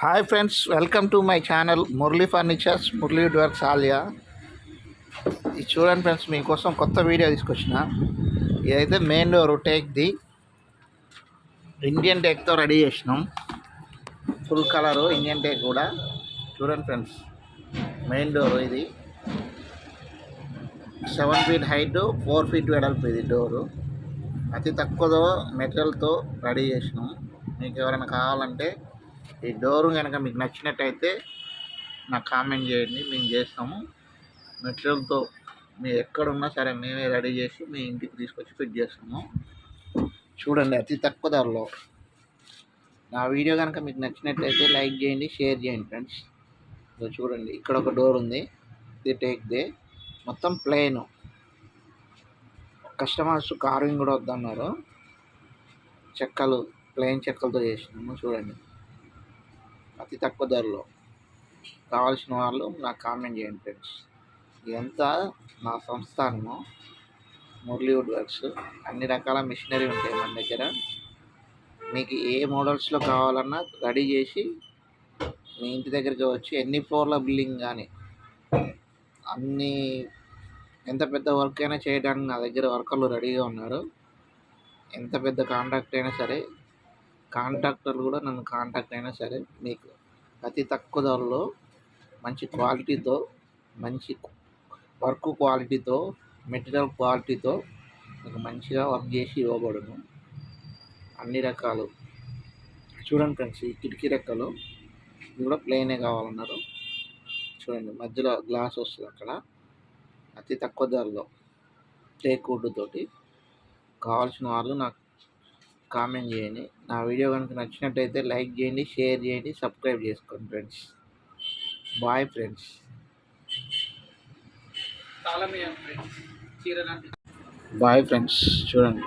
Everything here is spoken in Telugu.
Hi friends welcome to my channel Murali furnitures Murali works Alia. ఇది చూడండి ఫ్రెండ్స్ మీకోసం కొత్త వీడియో తీసుకొచ్చిన. ఇదైతే main door teak the Indian టేక్తో ready చేసినాం. ఫుల్ కలరు ఇండియన్ టేక్ కూడా. చూడండి ఫ్రెండ్స్ మెయిన్ డోర్ ఇది. Seven feet height four feet వెడల్పు ఇది డోరు. అతి తక్కువ మెటీరియల్తో రెడీ చేసినాం. మీకు ఎవరైనా కావాలంటే ఈ డోరు కనుక మీకు నచ్చినట్టయితే నాకు కామెంట్ చేయండి మేము చేస్తాము. మెటీరియల్తో మీరు ఎక్కడున్నా సరే మేమే రెడీ చేసి మీ ఇంటికి తీసుకొచ్చి ఫిట్ చేస్తాము చూడండి అతి తక్కువ ధరలో. నా వీడియో కనుక మీకు నచ్చినట్లయితే లైక్ చేయండి షేర్ చేయండి ఫ్రెండ్స్. ఇదో చూడండి ఇక్కడ ఒక డోర్ ఉంది. ఇది టేక్ దే. మొత్తం ప్లెయిన్. కస్టమర్స్ కార్వింగ్ కూడా వద్దన్నారు. చెక్కలు ప్లెయిన్ చెక్కలతో చేసినాము చూడండి. అతి తక్కువ ధరలో. కావాల్సిన వాళ్ళు నాకు కామెంట్ చేయండి ఫ్రెండ్స్. ఇదంతా నా సంస్థానము మురళీవుడ్ వర్క్స్. అన్ని రకాల మిషనరీ ఉంటాయి మన దగ్గర. మీకు ఏ మోడల్స్లో కావాలన్నా రెడీ చేసి మీ ఇంటి దగ్గరికి వచ్చి ఎన్ని ఫ్లోర్ల బిల్డింగ్ కానీ అన్ని ఎంత పెద్ద వర్క్ అయినా చేయడానికి నా దగ్గర వర్కర్లు రెడీగా ఉన్నారు. ఎంత పెద్ద కాంట్రాక్ట్ అయినా సరే కాంట్రాక్టర్లు కూడా నన్ను కాంటాక్ట్ అయినా సరే మీకు అతి తక్కువ ధరలో మంచి క్వాలిటీతో మంచి వర్క్ క్వాలిటీతో మెటీరియల్ క్వాలిటీతో మీకు మంచిగా వర్క్ చేసి ఇవ్వబడును. అన్ని రకాలు. చూడండి ఫ్రెండ్స్ ఈ కిటికీ రెక్కలు ఇది కూడా ప్లెయినే కావాలన్నారు. చూడండి మధ్యలో గ్లాస్ వస్తుంది అక్కడ. అతి తక్కువ ధరలో. టేక్ వుడ్ తోటి. కావాల్సిన వాళ్ళు నాకు కామెంట్ చేయండి. నా వీడియో కనుక నచ్చినట్టయితే లైక్ చేయండి షేర్ చేయండి సబ్స్క్రైబ్ చేసుకోండి friends. Bye friends. Bye friends. చూడండి.